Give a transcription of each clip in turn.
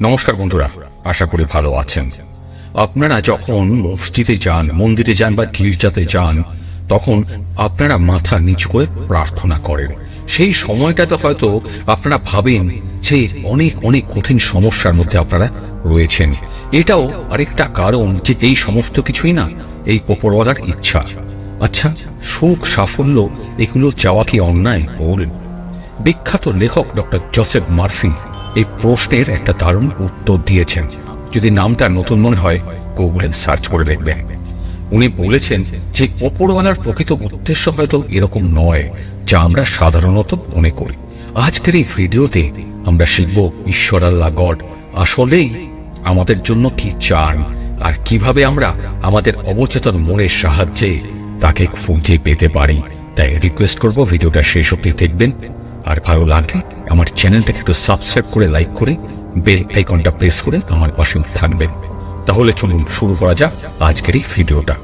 নমস্কার বন্ধুরা, আশা করি ভালো আছেন। আপনারা যখন মসজিদে যান, মন্দিরে যান বা গির্জাতে যান, তখন আপনারা মাথা নিচু করে প্রার্থনা করেন। সেই সময়টাতে হয়তো আপনারা ভাবেন যে অনেক অনেক কঠিন সমস্যার মধ্যে আপনারা রয়েছেন। এটাও আরেকটা কারণ যে এই সমস্ত কিছুই না, এই ওপরওয়ালার ইচ্ছা। আচ্ছা সুখ সাফল্য, এগুলো চাওয়া কি অন্যায়? বলুন। বিখ্যাত লেখক ডক্টর জোসেফ মার্ফি এই প্রশ্নের একটা দারুণ উত্তর দিয়েছেন। যদি নামটা নতুন মনে হয় গুগলে সার্চ করে দেখবেন উনি বলেছেন যে ওপরওয়ালার প্রকৃত উদ্দেশ্য হয়তো এরকম নয়, যা আমরা সাধারণত মনে করি। আজকের এই ভিডিওতে আমরা শিখব ঈশ্বর আল্লাহ গড, আসলেই আমাদের জন্য কি চান, আর কীভাবে আমরা আমাদের অবচেতন মনের সাহায্যে তাকে খুঁজে পেতে পারি। তাই রিকোয়েস্ট করব ভিডিওটা শেষ অব্দি দেখবেন। আর ভালো লাগলে আমার চ্যানেলটাকে একটু সাবস্ক্রাইব করে লাইক করে বেল আইকনটা প্রেস করে আমার পাশে থাকবেন তাহলে চলুন শুরু করা যাক আজকের এই ভিডিওটা।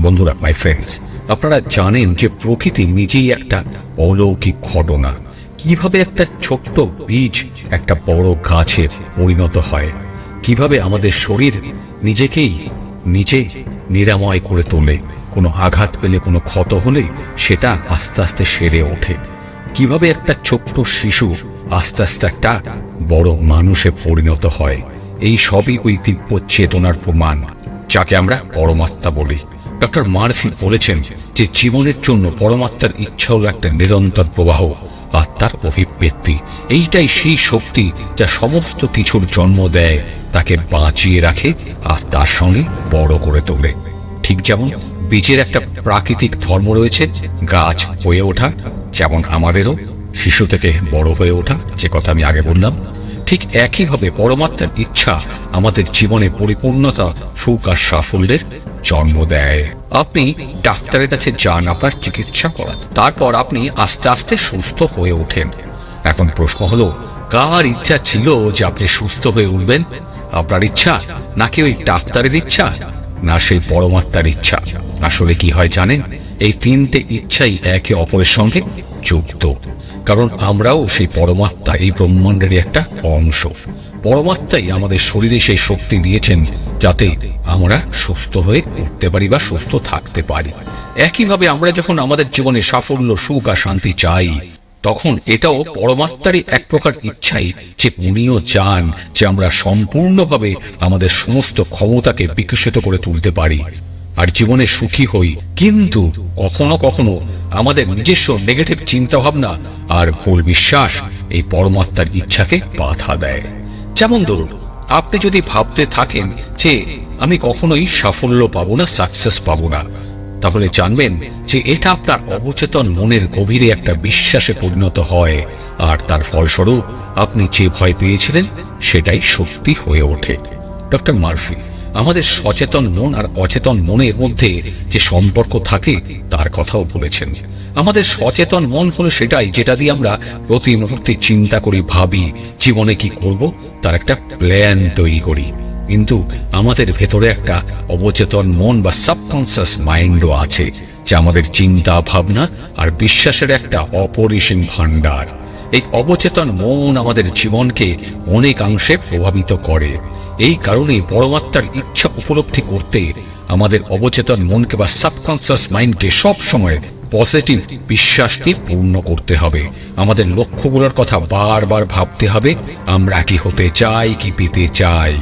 বন্ধুরা মাই ফ্রেন্ডস আপনারা জানেন যে প্রকৃতি নিজেই একটা অলৌকিক ঘটনা। কীভাবে একটা ছোট্ট বীজ একটা বড় গাছে পরিণত হয়? কীভাবে আমাদের শরীর নিজেকেই নিজে নিরাময় করে তোলে? কোনো আঘাত পেলে, কোনো ক্ষত হলে সেটা আস্তে আস্তে সেরে ওঠে। কীভাবে একটা ছোট্ট শিশু আস্তে আস্তে একটা বড় মানুষে পরিণত হয়, এই সবই ওই দিব্য চেতনার প্রমাণ, যাকে আমরা পরমাত্মা বলি। ডক্টর মার্ফি বলেছেন যে জীবনের জন্য পরমাত্মার ইচ্ছা হলো একটা নিরন্তর প্রবাহ, আত্মার অভিব্যক্তি। এইটাই সেই শক্তি যা সমস্ত কিছুর জন্ম দেয়, তাকে বাঁচিয়ে রাখে আর তার সঙ্গে বড় করে তোলে। ঠিক যেমন বীজের একটা প্রাকৃতিক ধর্ম রয়েছে, গাছ হয়ে ওঠা, যেমন আমাদেরও, শিশু থেকে বড় হয়ে ওঠা, যে কথা আমি আগে বললাম। ঠিক একইভাবে পরমাত্মার ইচ্ছা আমাদের জীবনে পরিপূর্ণতা, সুখ আর সাফল্যের জন্ম দেয়। আপনি ডাক্তারের কাছে যান, আপনার চিকিৎসা করান, তারপর আপনি আস্তে আস্তে সুস্থ হয়ে ওঠেন। এখন প্রশ্ন হলো, কার ইচ্ছা ছিল যে আপনি সুস্থ হয়ে উঠবেন? আপনার ইচ্ছা নাকি ওই ডাক্তারের ইচ্ছা? না সেই পরমাত্মার ইচ্ছা। আসলে কি হয় জানেন? এই তিনটে ইচ্ছাই একে অপরের সঙ্গে যুক্ত। কারণ আমরাও সেই পরমাত্মা, এই ব্রহ্মাণ্ডেরই একটা অংশ। পরমাত্মাই আমাদের শরীরে সেই শক্তি দিয়েছেন যাতে আমরা সুস্থ হয়ে উঠতে পারি বা সুস্থ থাকতে পারি। একইভাবে আমরা যখন আমাদের জীবনে সাফল্য, সুখ আর শান্তি চাই তখন এটাও পরমাত্মারই এক প্রকার ইচ্ছাই যে উনিও চান যে আমরা সম্পূর্ণভাবে আমাদের সমস্ত ক্ষমতাকে বিকশিত করে তুলতে পারি আর জীবনে সুখী হই। কিন্তু কখনো কখনো আমাদের নিজস্ব নেগেটিভ চিন্তা ভাবনা আর ভুল বিশ্বাস এই পরমাত্মার ইচ্ছাকে বাধা দেয়। যেমন ধরুন, আপনি যদি ভাবতে থাকেন যে আমি কখনোই সাফল্য পাবো না সাকসেস পাবো না তাহলে জানবেন যে এটা আপনার অবচেতন মনের গভীরে একটা বিশ্বাসে পরিণত হয়। আর তার ফলস্বরূপ আপনি যে ভয় পেয়েছিলেন, সেটাই সত্যি হয়ে ওঠে। ডক্টর মার্ফি, আমাদের সচেতন মন আর অচেতন মনের মধ্যে যে সম্পর্ক থাকে, তার কথাও বলেছেন। আমাদের সচেতন মন হলো সেটাই যেটা দিয়ে আমরা প্রতি মুহূর্তে চিন্তা করি, ভাবি, জীবনে কি করব? তার একটা প্ল্যান তৈরি করি। কিন্তু আমাদের ভেতরে একটা অবচেতন মন বা সাবকনসিয়াস মাইন্ডও আছে, যা আমাদের চিন্তা, ভাবনা আর বিশ্বাসের একটা অপরিসীম ভাণ্ডার। এই অবচেতন মন আমাদের জীবনকে অনেকাংশে প্রভাবিত করে। এই কারণে পরমাত্মার ইচ্ছা উপলব্ধি করতে আমাদের অবচেতন মনকে বা সাবকনসিয়াস মাইন্ডকে সব সময় পজিটিভ বিশ্বাস দিয়ে পূর্ণ করতে হবে। আমাদের লক্ষ্যগুলোর কথা বারবার ভাবতে হবে, আমরা কি হতে চাই, কি পেতে চাই।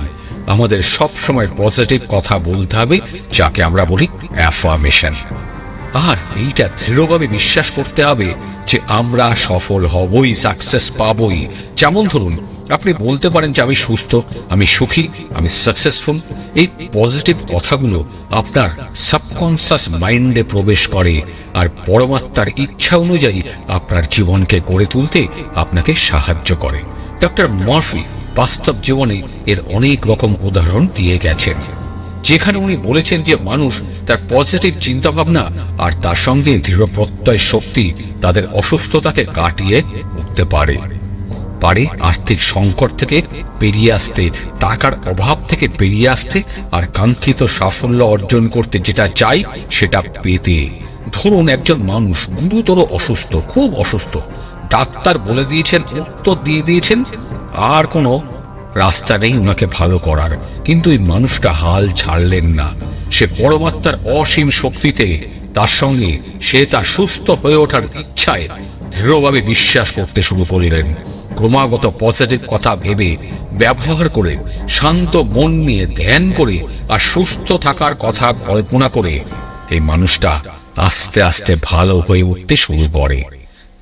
আমাদের সব সময় পজিটিভ কথা বলতে হবে, যাকে আমরা বলি অ্যাফার্মেশন আর এইটা দৃঢ়ভাবে বিশ্বাস করতে হবে যে আমরা সফল হবই সাকসেস পাবই। যেমন ধরুন, আপনি বলতে পারেন যে আমি সুস্থ, আমি সুখী, আমি সাকসেসফুল এই পজিটিভ কথাগুলো আপনার সাবকনসাস মাইন্ডে প্রবেশ করে, আর পরমাত্মার ইচ্ছা অনুযায়ী আপনার জীবনকে গড়ে তুলতে আপনাকে সাহায্য করে। ডক্টর মর্ফি বাস্তব জীবনে এর অনেক রকম উদাহরণ দিয়ে গেছেন। যেখানে উনি বলেছেন যে মানুষ তার পজিটিভ চিন্তাভাবনা আর তার সঙ্গে দৃঢ় প্রত্যয় শক্তি তাদের অসুস্থতাকে কাটিয়ে উঠতে পারে। পারে আর্থিক সংকট থেকে পেরিয়ে আসতে, টাকার অভাব থেকে বেরিয়ে আসতে আর কাঙ্ক্ষিত সাফল্য অর্জন করতে যেটা চাই সেটা পেতে। ধরুন একজন মানুষ গুরুতর অসুস্থ, খুব অসুস্থ। ডাক্তার বলে দিয়েছেন, উত্তর দিয়ে দিয়েছেন আর কোনো রাস্তা নেই ওনাকে ভালো করার। কিন্তু এই মানুষটা হাল ছাড়লেন না। সে পরমাত্মার অসীম শক্তিতে তার সঙ্গে সে তার সুস্থ হয়ে ওঠার ইচ্ছায় দৃঢ়ভাবে বিশ্বাস করতে শুরু করলেন। ক্রমাগত পজিটিভ কথা ভেবে, ব্যবহার করে, শান্ত মন নিয়ে ধ্যান করে আর সুস্থ থাকার কথা কল্পনা করে এই মানুষটা আস্তে আস্তে ভালো হয়ে উঠতে শুরু করে।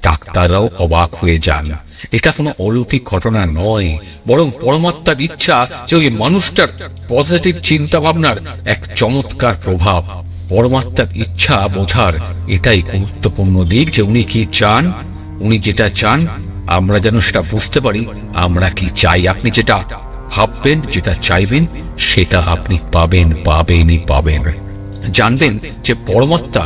ডাক্তাররাও অবাক হয়ে যান। এটা কোনো অলৌকিক ঘটনা নয়, বরং পরমাত্মার ইচ্ছা যে ওই মানুষটার পজিটিভ চিন্তা ভাবনার এক চমৎকার প্রভাব। পরমাত্মার ইচ্ছা বোঝার এটাই গুরুত্বপূর্ণ দিক যে উনি কি চান, উনি যেটা চান, আমরা যেন সেটা বুঝতে পারি, আমরা কি চাই। আপনি যেটা ভাববেন, যেটা চাইবেন, সেটা আপনি পাবেন, পাবেনই পাবেন। জানবেন যে পরমাত্মা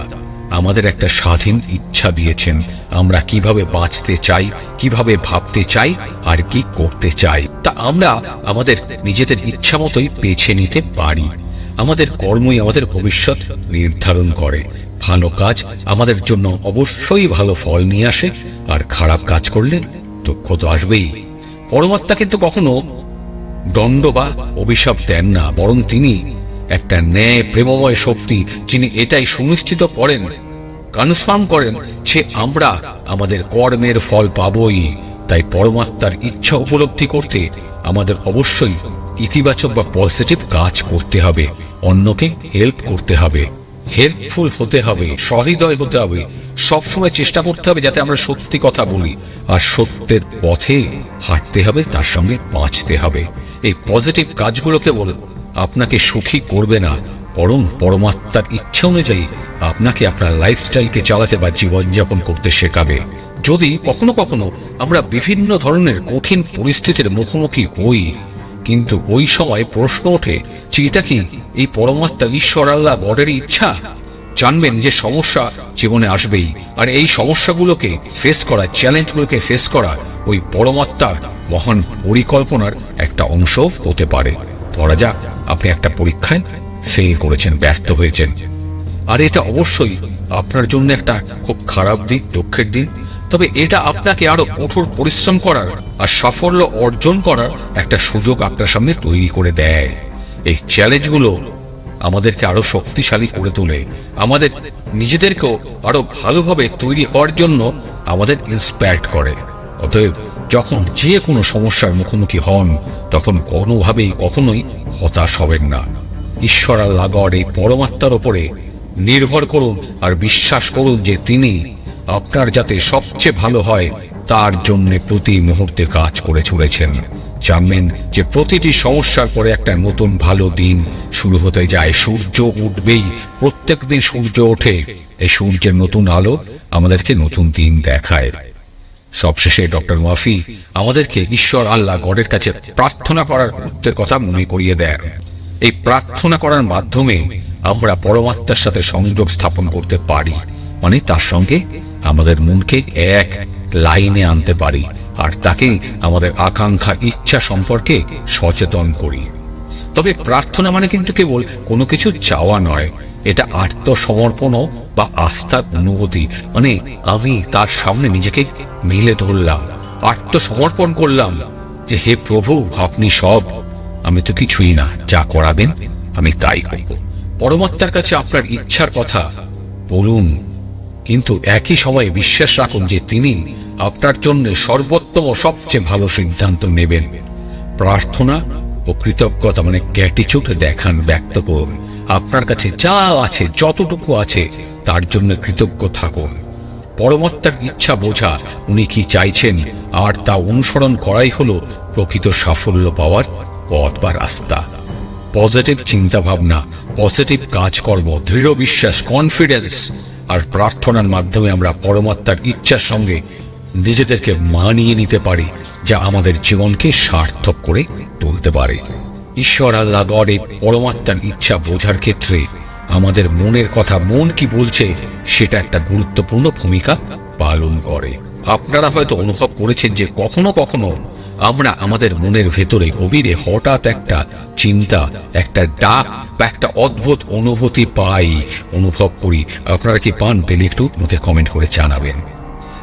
আমাদের একটা স্বাধীন ইচ্ছা দিয়েছেন। আমরা কীভাবে বাঁচতে চাই, কীভাবে ভাবতে চাই, আর কি করতে চাই, তা আমরা আমাদের নিজেদের ইচ্ছা মতোই বেছে নিতে পারি। আমাদের কর্মই আমাদের ভবিষ্যৎ নির্ধারণ করে। ভালো কাজ আমাদের জন্য অবশ্যই ভালো ফল নিয়ে আসে, আর খারাপ কাজ করলে দুঃখ তো আসবেই। পরমাত্মা কিন্তু কখনো দণ্ড বা অভিশাপ দেন না, বরং তিনি একটা ন্যায় প্রেমময় শক্তি যিনি এটাই সুনিশ্চিত করেন কনফার্ম করেন যে আমরা আমাদের কর্মের ফল পাবই। তাই পরমাত্মার ইচ্ছা উপলব্ধি করতে আমাদের অবশ্যই ইতিবাচক বা পজিটিভ কাজ করতে হবে, অন্যকে হেল্প করতে হবে হেল্পফুল হতে হবে, সহৃদয় হতে হবে, সবসময় চেষ্টা করতে হবে যাতে আমরা সত্যি কথা বলি। আর সত্যের পথে হাঁটতে হবে, তার সঙ্গে বাঁচতে হবে। এই পজিটিভ কাজগুলো কেবল আপনাকে সুখী করবে না, বরং পরমাত্মার ইচ্ছা অনুযায়ী আপনাকে আপনার লাইফস্টাইলকে চালাতে বা জীবনযাপন করতে শেখাবে। যদি কখনো কখনো আমরা বিভিন্ন ধরনের কঠিন পরিস্থিতির মুখোমুখি হই, কিন্তু ওই সময় প্রশ্ন ওঠে, যে এটা কি এই পরমাত্মা ঈশ্বর আল্লাহ গডের ইচ্ছা? জানবেন যে সমস্যা জীবনে আসবেই, আর এই সমস্যাগুলোকে ফেস করা চ্যালেঞ্জগুলোকে ফেস করা ওই পরমাত্মার মহান পরিকল্পনার একটা অংশ হতে পারে। ধরা যাক, আপনি একটা পরীক্ষায় ফেল করেছেন, ব্যর্থ হয়েছেন। আর এটা অবশ্যই আপনার জন্য একটা খুব খারাপ দিক, দুঃখের দিন। তবে এটা আপনাকে আরও কঠোর পরিশ্রম করার আর সাফল্য অর্জন করার একটা সুযোগ আপনার সামনে তৈরি করে দেয়। এই চ্যালেঞ্জগুলো আমাদেরকে আরও শক্তিশালী করে তোলে। আমাদের নিজেদেরকেও আরও ভালোভাবে তৈরি হওয়ার জন্য আমাদের ইন্সপায়ার করে। অতএব যখন যে কোনো সমস্যার মুখোমুখি হন, তখন কোনোভাবেই কখনোই হতাশ হবেন না। ঈশ্বর আল্লাহ গড এই পরমাত্মার ওপরে নির্ভর করুন আর বিশ্বাস করুন যে তিনি আপনার যাতে সবচেয়ে ভালো হয়, তার জন্য প্রতি মুহূর্তে কাজ করে চলেছেন। জানবেন যে প্রতিটি সমস্যার পরে একটা নতুন ভালো দিন শুরু হতে যায়। সূর্য উঠবেই, প্রত্যেক দিন সূর্য ওঠে। এই সূর্যের নতুন আলো আমাদেরকে নতুন দিন দেখায়। সবশেষে ডক্টর মাফি আমাদেরকে ঈশ্বর আল্লাহ গডের কাছে প্রার্থনা করার গুরুত্বের কথা মনে করিয়ে দেন। এই প্রার্থনা করার মাধ্যমে আমরা পরমাত্মার সাথে সংযোগ স্থাপন করতে পারি। মানে তার সঙ্গে আমাদের মনকে এক লাইনে আনতে পারি আর তাকে আমাদের আকাঙ্ক্ষা, ইচ্ছা সম্পর্কে সচেতন করি। তবে প্রার্থনা মানে কিন্তু কেবল কোনো কিছু চাওয়া নয় এটা আত্মসমর্পণও বা আস্থার অনুভূতি মানে আমি তার সামনে নিজেকে মিলে ধরলাম, আত্মসমর্পণ করলাম যে, হে প্রভু, আপনি সব। আমি তো কিছুই না। যা করাবেন, আমি তাই করব। পরমাত্মার কাছে আপনার ইচ্ছার কথা বলুন। কিন্তু একই সময়ে বিশ্বাস রাখুন যে, তিনি আপনার জন্য সর্বোত্তম সবচেয়ে ভালো সিদ্ধান্ত নেবেন। প্রার্থনা ও কৃতজ্ঞতা মানে গ্যাটিচুড দেখান, ব্যক্ত করুন। আপনার কাছে যা আছে, যতটুকু আছে, তার জন্য কৃতজ্ঞ থাকুন। পরমাত্মার ইচ্ছা বোঝা, উনি কি চাইছেন? আর তা অনুসরণ করাই হলো প্রকৃত সাফল্য পাওয়ার পথ বা রাস্তা। পজিটিভ চিন্তাভাবনা, পজিটিভ কাজকর্ম, দৃঢ় বিশ্বাস কনফিডেন্স আর প্রার্থনার মাধ্যমে আমরা পরমাত্মার ইচ্ছার সঙ্গে নিজেদেরকে মানিয়ে নিতে পারি, যা আমাদের জীবনকে সার্থক করে তুলতে পারে। ঈশ্বর আল্লাহ গড পরমাত্মার ইচ্ছা বোঝার ক্ষেত্রে আমাদের মনের কথা মন কি বলছে, সেটা একটা গুরুত্বপূর্ণ ভূমিকা পালন করে। আপনারা হয়তো অনুভব করেছেন যে কখনো কখনো আমরা আমাদের মনের ভেতরে গভীরে হঠাৎ একটা চিন্তা, একটা ডাক বা একটা অদ্ভুত অনুভূতি পাই, অনুভব করি। আপনারা কি পান, পেলে একটু আমাকে কমেন্ট করে জানাবেন।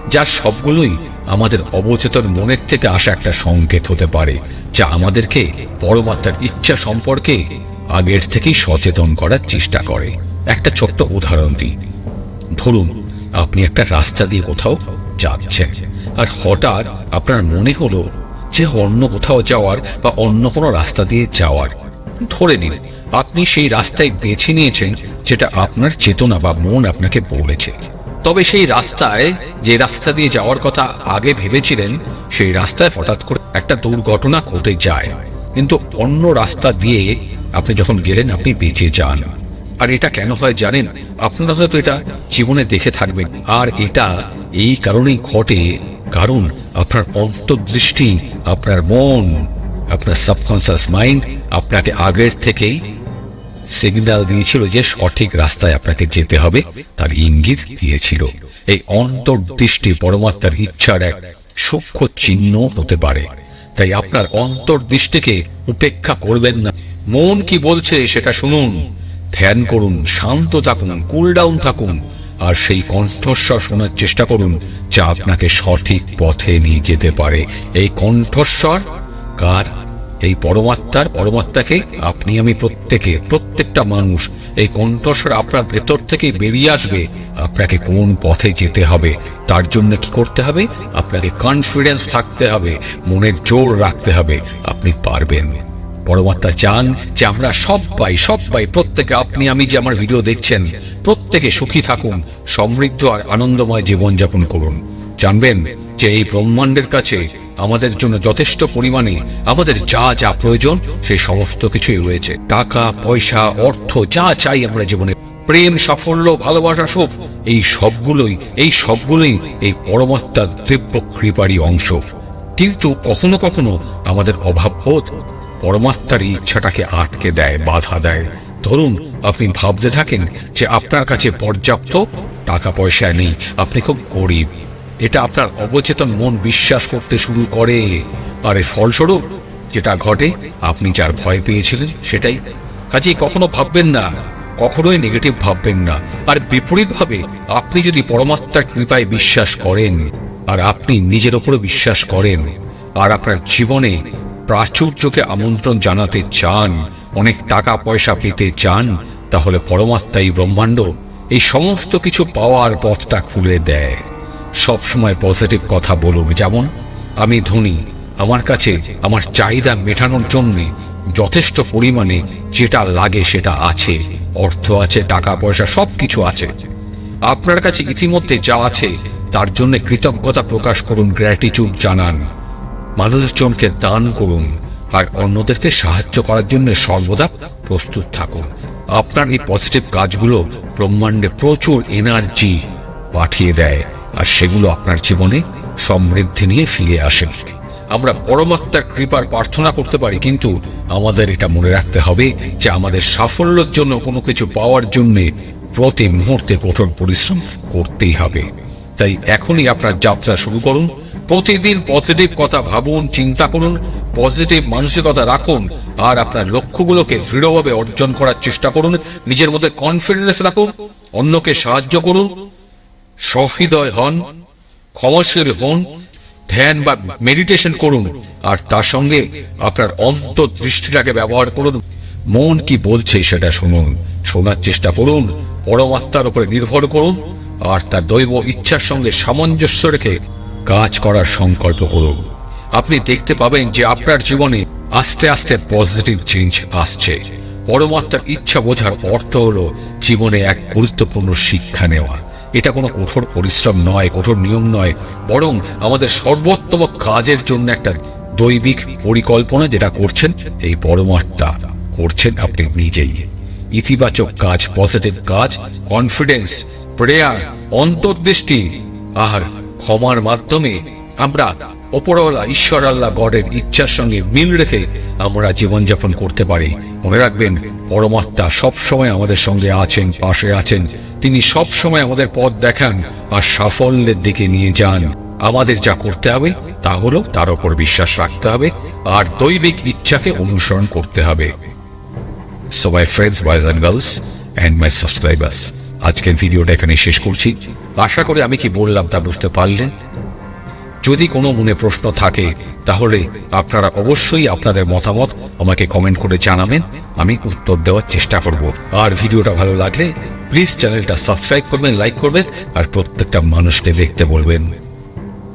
যার সবগুলোই আমাদের অবচেতন মনের থেকে আসা একটা সংকেত হতে পারে, যা আমাদেরকে পরমাত্মার ইচ্ছা সম্পর্কে আগের থেকেই সচেতন করার চেষ্টা করে। একটা ছোট্ট উদাহরণ দিই। ধরুন, আপনি একটা রাস্তা দিয়ে কোথাও যাচ্ছেন, আর হঠাৎ আপনার মনে হলো যে অন্য কোথাও যাওয়ার বা অন্য কোনো রাস্তা দিয়ে যাওয়ার। ধরে নিন, আপনি সেই রাস্তায় বেছে নিয়েছেন যেটা আপনার চেতনা বা মন আপনাকে বলেছে। তবে সেই রাস্তায় যে রাস্তা দিয়ে যাওয়ার কথা আগে ভেবেছিলেন, সেই রাস্তায় হঠাৎ করে একটা দুর্ঘটনা ঘটে যায়। কিন্তু অন্য রাস্তা দিয়ে আপনি যখন গেলেন, আপনি বেঁচে যান। আর এটা কেন হয় জানেন? আপনারা হয়তো এটা জীবনে দেখে থাকবেন। আর এটা এই কারণেই ঘটে, কারণ আপনার অন্তর্দৃষ্টি, আপনার মন, আপনার সাবকনসিয়াস মাইন্ড আপনাকে আগের থেকেই সিগন্যাল দিয়েছিল যে সঠিক রাস্তায় আপনাকে যেতে হবে। তার ইঙ্গিত দিয়েছিল। এই অন্তর্দৃষ্টি পরমাত্মার ইচ্ছার এক সূক্ষ্ম চিহ্ন হতে পারে। তাই আপনার অন্তর্দৃষ্টিকে উপেক্ষা করবেন না। মন কি বলছে সেটা শুনুন। ধ্যান করুন, শান্ত থাকুন কুল ডাউন থাকুন, আর সেই কণ্ঠস্বর শোনার চেষ্টা করুন যা আপনাকে সঠিক পথে নিয়ে যেতে পারে। এই কণ্ঠস্বর কার? এই পরমাত্মার? পরমাত্মাকে আপনি আমি প্রত্যেকে প্রত্যেকটা মানুষ এই কণ্ঠস্বর আপনার ভেতর থেকে বেরিয়ে আসবে। আপনাকে কোন পথে যেতে হবে, তার জন্য কি করতে হবে? আপনাকে কনফিডেন্স থাকতে হবে, মনের জোর রাখতে হবে। আপনি পারবেন। পরমাত্মা চান যে আমরা সবাই সবাই প্রত্যেকে, আপনি, আমি যে আমার ভিডিও দেখছেন, প্রত্যেকে সুখী থাকুন, সমৃদ্ধ আর আনন্দময় জীবনযাপন করুন। জানবেন যে এই ব্রহ্মাণ্ডের কাছে আমাদের জন্য যথেষ্ট পরিমাণে আমাদের যা যা প্রয়োজন সেই সমস্ত কিছুই রয়েছে। টাকা, পয়সা, অর্থ, যা চাই আমরা জীবনে। প্রেম, সাফল্য, ভালোবাসা, সুখ, এই সবগুলোই এই সবগুলোই এই পরমাত্মার দিব্য কৃপারই অংশ। কিন্তু কখনো কখনো আমাদের অভাববোধ পরমাত্মার ইচ্ছাটাকে আটকে দেয়, বাধা দেয়। ধরুন, আপনি ভাবতে থাকেন যে আপনার কাছে পর্যাপ্ত টাকা পয়সা নেই, আপনি খুব গরিব। এটা আপনার অবচেতন মন বিশ্বাস করতে শুরু করে। আর এর ফলস্বরূপ যেটা ঘটে, আপনি যার ভয় পেয়েছিলেন সেটাই। কাজেই কখনো ভাববেন না, কখনোই নেগেটিভ ভাববেন না। আর বিপরীতভাবে, আপনি যদি পরমাত্মার কৃপায় বিশ্বাস করেন, আর আপনি নিজের ওপরে বিশ্বাস করেন, আর আপনার জীবনে প্রাচুর্যকে আমন্ত্রণ জানাতে চান, অনেক টাকা পয়সা পেতে চান, তাহলে পরমাত্মা এই ব্রহ্মাণ্ড এই সমস্ত কিছু পাওয়ার পথটা খুলে দেয়। সব সময় পজিটিভ কথা বলুন। যেমন, আমি ধনী, আমার কাছে আমার চাহিদা মেটানোর জন্য যথেষ্ট পরিমাণে যেটা লাগে সেটা আছে, অর্থ আছে, টাকা, পয়সা সব কিছু আছে। আপনার কাছে ইতিমধ্যে যা আছে, তার জন্য কৃতজ্ঞতা প্রকাশ করুন গ্র্যাটিটিউড জানান। মানুষজনকে দান করুন, আর অন্যদেরকে সাহায্য করার জন্য সর্বদা প্রস্তুত থাকুন। আপনার এই পজিটিভ কাজগুলো ব্রহ্মাণ্ডে প্রচুর এনার্জি পাঠিয়ে দেয়। আর সেগুলো আপনার জীবনে সমৃদ্ধি নিয়ে ফিরে আসে। আমরা পরমাত্মার কৃপার প্রার্থনা করতে পারি, কিন্তু আমাদের এটা মনে রাখতে হবে যে আমাদের সাফল্যের জন্য কোনো কিছু পাওয়ার জন্য প্রতি মুহূর্তে কঠোর পরিশ্রম করতেই হবে। তাই এখনই আপনার যাত্রা শুরু করুন, প্রতিদিন পজিটিভ কথা ভাবুন, চিন্তা করুন পজিটিভ মানসিকতা রাখুন, আর আপনার লক্ষ্যগুলোকে দৃঢ়ভাবে অর্জন করার চেষ্টা করুন, নিজের মধ্যে কনফিডেন্স রাখুন, অন্যকে সাহায্য করুন সহৃদয় হন, ক্ষমাশীল হন, ধ্যান বা মেডিটেশন করুন, আর তার সঙ্গে আপনার অন্তর্দৃষ্টিটাকে ব্যবহার করুন। মন কি বলছে সেটা শুনুন, শোনার চেষ্টা করুন, পরমাত্মার উপরে নির্ভর করুন, আর তার দৈব ইচ্ছার সঙ্গে সামঞ্জস্য রেখে কাজ করার সংকল্প করুন। আপনি দেখতে পাবেন যে আপনার জীবনে আস্তে আস্তে পজিটিভ চেঞ্জ আসছে। পরমাত্মার ইচ্ছা বোঝার অর্থ হলো জীবনে এক গুরুত্বপূর্ণ শিক্ষা নেওয়া। এটা কোনো কঠোর পরিশ্রম নয়, কঠোর নিয়ম নয়, বরং আমাদের সর্বোত্তম কাজের জন্য একটা দৈবিক পরিকল্পনা যেটা করছেন এই পরমাত্মা। করছেন আপনি নিজেই। ইতিবাচক কাজ, পজিটিভ কাজ, কনফিডেন্স, প্রেয়ার, অন্তর্দৃষ্টি, আর ক্ষমার মাধ্যমে আমরা ওপরওয়ালা ঈশ্বর আল্লাহ গডের ইচ্ছার সঙ্গে মিল রেখে আমরা জীবনযাপন করতে পারি। মনে রাখবেন পরমাত্মা সবসময় আমাদের সঙ্গে আছেন পাশে আছেন। তিনি সব সময় আমাদের পথ দেখান আর সাফল্যের দিকে নিয়ে যান। আমাদের যা করতে হবে তা হলো তার ওপর বিশ্বাস রাখতে হবে আর দৈবিক ইচ্ছাকে অনুসরণ করতে হবে। So my friends, boys and girls, and my subscribers, আজকের ভিডিওটা এখানে শেষ করছি। আশা করি আমি কি বললাম তা বুঝতে পারলেন। যদি কোনো মনে প্রশ্ন থাকে, তাহলে আপনারা অবশ্যই আপনাদের মতামত আমাকে কমেন্ট করে জানাবেন, আমি উত্তর দেওয়ার চেষ্টা করব। আর ভিডিওটা ভালো লাগলে প্লিজ চ্যানেলটা সাবস্ক্রাইব করবেন লাইক করবেন, আর প্রত্যেকটা মানুষকে দেখতে বলবেন।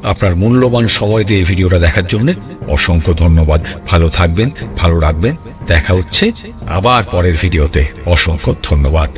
আপনার মূল্যবান সময় দিয়ে ভিডিওটা দেখার জন্য অসংখ্য ধন্যবাদ। ভালো থাকবেন, ভালো রাখবেন। দেখা হচ্ছে আবার পরের ভিডিওতে। অসংখ্য ধন্যবাদ।